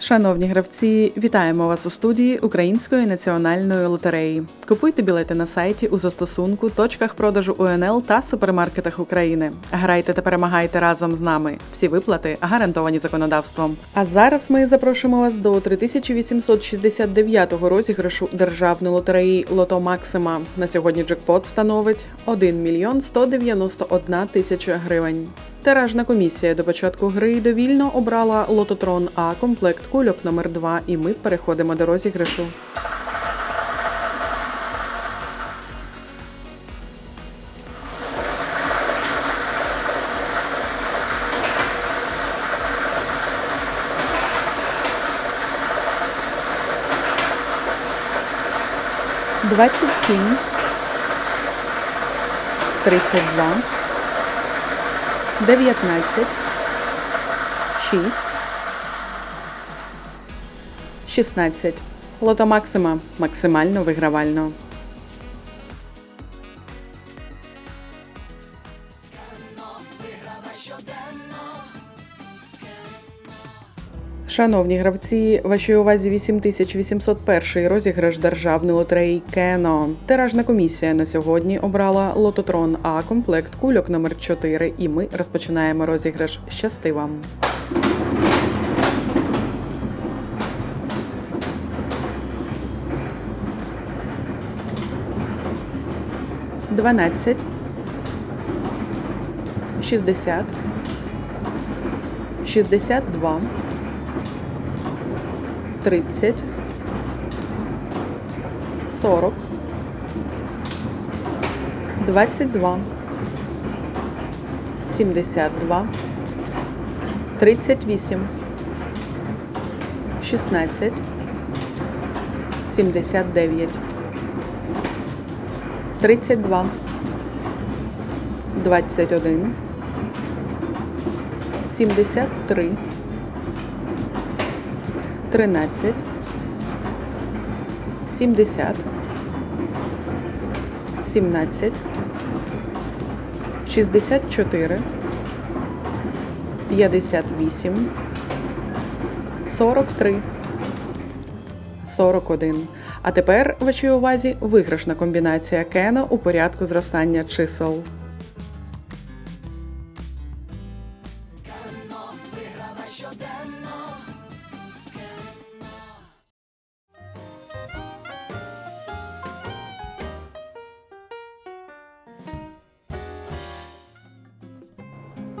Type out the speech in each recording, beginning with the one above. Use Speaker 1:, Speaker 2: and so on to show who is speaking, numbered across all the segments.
Speaker 1: Шановні гравці, вітаємо вас у студії Української національної лотереї. Купуйте білети на сайті у застосунку, точках продажу УНЛ та супермаркетах України. Грайте та перемагайте разом з нами. Всі виплати гарантовані законодавством. А зараз ми запрошуємо вас до 3869-го розіграшу державної лотереї Лото Максима. На сьогодні джекпот становить 1 мільйон 191 тисяча гривень. Тиражна комісія до початку гри довільно обрала лототрон А комплект кульок номер 2 і ми переходимо до розіграшу. Двадцять сім, тридцять два. 19, 6, 16. Лото Максима максимально вигравально. Шановні гравці, вашій увазі 8801 розіграш державної лотереї Кено. Тиражна комісія на сьогодні обрала лототрон А комплект кульок номер 4 і ми розпочинаємо розіграш. Щасти вам! Дванадцять. Шістдесят. Шістдесят два. 30, 40, 22, 72, 38, 16, 79, 32, 21, 73, 13, 70, 17, 64, 58, 43, 41. А тепер в вашій увазі виграшна комбінація Кена у порядку зростання чисел.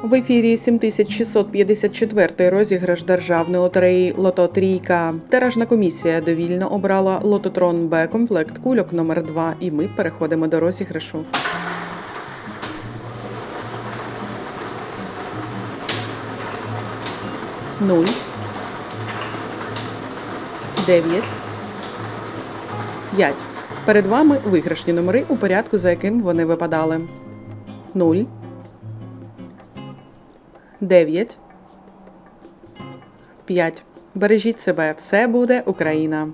Speaker 1: В ефірі 7654 розіграш державної лотереї Лото Трійка. Тиражна комісія довільно обрала лототрон Б комплект кульок номер 2 і ми переходимо до розіграшу. Нуль. Дев'ять. П'ять. Перед вами виграшні номери у порядку, за яким вони випадали. Нуль. 9, 5. Бережіть себе, все буде Україна.